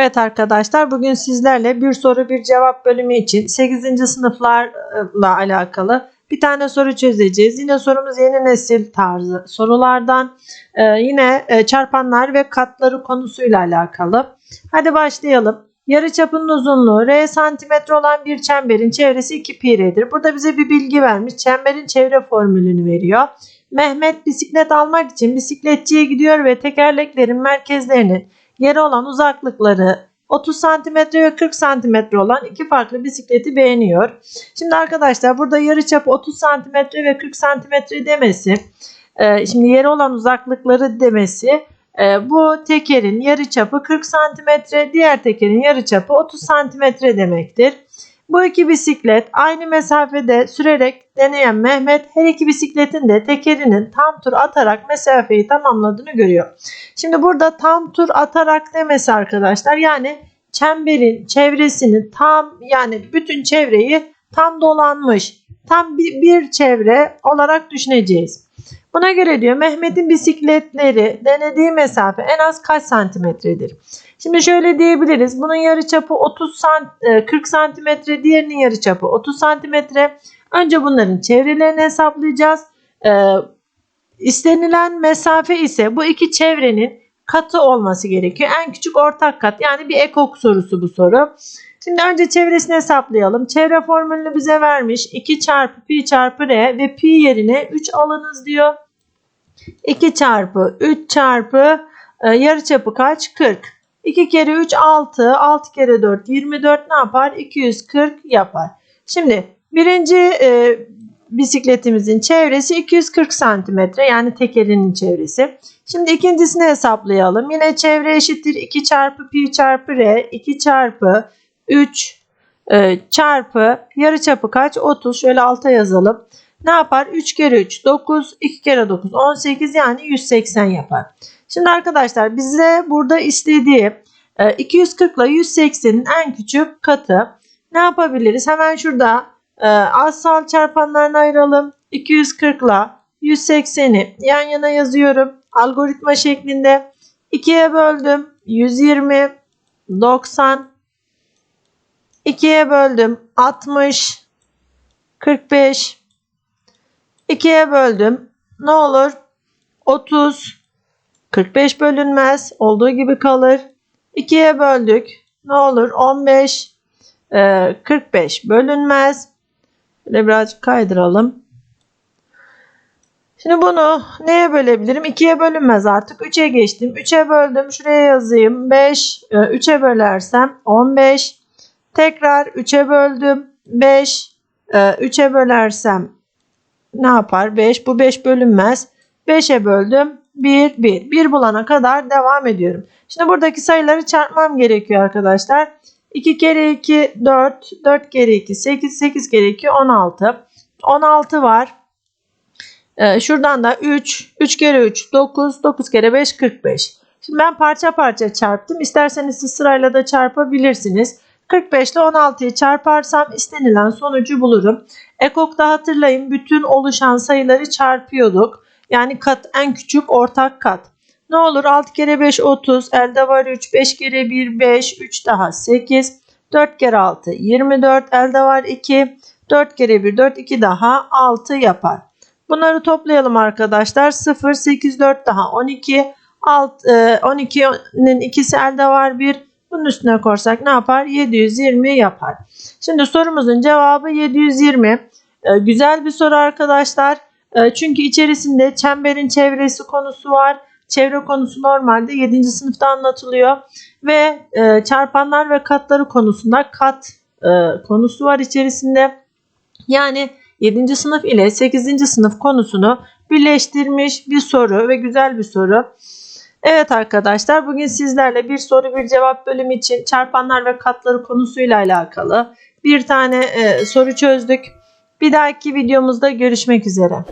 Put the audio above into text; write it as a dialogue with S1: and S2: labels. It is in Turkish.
S1: Evet arkadaşlar bugün sizlerle bir soru bir cevap bölümü için 8. sınıflarla alakalı bir tane soru çözeceğiz. Yine sorumuz yeni nesil tarzı sorulardan Ee, yine e, çarpanlar ve katları konusuyla alakalı. Hadi başlayalım. Yarıçapının uzunluğu r santimetre olan bir çemberin çevresi 2 pi r'dir. Burada bize bir bilgi vermiş. Çemberin çevre formülünü veriyor. Mehmet bisiklet almak için bisikletçiye gidiyor ve tekerleklerin merkezlerinin yere olan uzaklıkları 30 cm ve 40 cm olan iki farklı bisikleti beğeniyor. Şimdi arkadaşlar burada yarıçapı 30 cm ve 40 cm demesi, e, şimdi yere olan uzaklıkları demesi e, bu tekerin yarıçapı 40 cm, diğer tekerin yarıçapı 30 cm demektir. Bu iki bisiklet aynı mesafede sürerek deneyen Mehmet her iki bisikletin de tekerinin tam tur atarak mesafeyi tamamladığını görüyor. Şimdi burada tam tur atarak demesi arkadaşlar yani çemberin çevresini tam yani bütün çevreyi tam dolanmış tam bir, bir çevre olarak düşüneceğiz. Buna göre diyor Mehmet'in bisikletleri denediği mesafe en az kaç santimetredir? Şimdi şöyle diyebiliriz. Bunun yarıçapı 30 sant 40 santimetre, diğerinin yarıçapı 30 santimetre. Önce bunların çevrelerini hesaplayacağız. Ee, istenilen mesafe ise bu iki çevrenin katı olması gerekiyor. En küçük ortak kat yani bir ekok sorusu bu soru. Şimdi önce çevresini hesaplayalım. Çevre formülünü bize vermiş. 2 çarpı pi çarpı r ve pi yerine 3 alınız diyor. 2 çarpı 3 çarpı e, yarıçapı kaç? 40. 2 kere 3 6. 6 kere 4 24 ne yapar? 240 yapar. Şimdi birinci e, bisikletimizin çevresi 240 santimetre yani tekerinin çevresi. Şimdi ikincisini hesaplayalım. Yine çevre eşittir 2 çarpı pi çarpı r 2 çarpı 3 e, çarpı yarıçapı kaç? 30. Şöyle alta yazalım. Ne yapar? 3 kere 3 9 2 kere 9 18 yani 180 yapar. Şimdi arkadaşlar bize burada istediği 240 ile 180'in en küçük katı. Ne yapabiliriz? Hemen şurada e, asal çarpanlarını ayıralım. 240 ile 180'i yan yana yazıyorum. Algoritma şeklinde 2'ye böldüm. 120 90 2'ye böldüm. 60 45 2'ye böldüm. Ne olur? 30 45 bölünmez. Olduğu gibi kalır. 2'ye böldük. Ne olur? 15 e, 45 bölünmez. Böyle birazcık kaydıralım. Şimdi bunu neye bölebilirim? 2'ye bölünmez artık. 3'e geçtim. 3'e böldüm. Şuraya yazayım. 5. 3'e bölersem 15. Tekrar 3'e böldüm. 5. 3'e bölersem ne yapar? 5. Bu 5 bölünmez. 5'e böldüm. 1, 1. 1 bulana kadar devam ediyorum. Şimdi buradaki sayıları çarpmam gerekiyor arkadaşlar. 2 kere 2 4, 4 kere 2 8, 8 kere 2 16. 16 var. Ee, şuradan da 3, 3 kere 3 9, 9 kere 5 45. Şimdi ben parça parça çarptım. İsterseniz siz sırayla da çarpabilirsiniz. 45 ile 16'yı çarparsam istenilen sonucu bulurum. Ekok'ta hatırlayın bütün oluşan sayıları çarpıyorduk. Yani kat en küçük ortak kat. Ne olur 6 kere 5 30 elde var 3 5 kere 1 5 3 daha 8 4 kere 6 24 elde var 2 4 kere 1 4 2 daha 6 yapar. Bunları toplayalım arkadaşlar 0 8 4 daha 12 6, 12'nin ikisi elde var 1 bunun üstüne korsak ne yapar 720 yapar. Şimdi sorumuzun cevabı 720 ee, güzel bir soru arkadaşlar. Ee, çünkü içerisinde çemberin çevresi konusu var. Çevre konusu normalde 7. sınıfta anlatılıyor. Ve e, çarpanlar ve katları konusunda kat e, konusu var içerisinde. Yani 7. sınıf ile 8. sınıf konusunu birleştirmiş bir soru ve güzel bir soru. Evet arkadaşlar bugün sizlerle bir soru bir cevap bölümü için çarpanlar ve katları konusuyla alakalı bir tane e, soru çözdük. Bir dahaki videomuzda görüşmek üzere.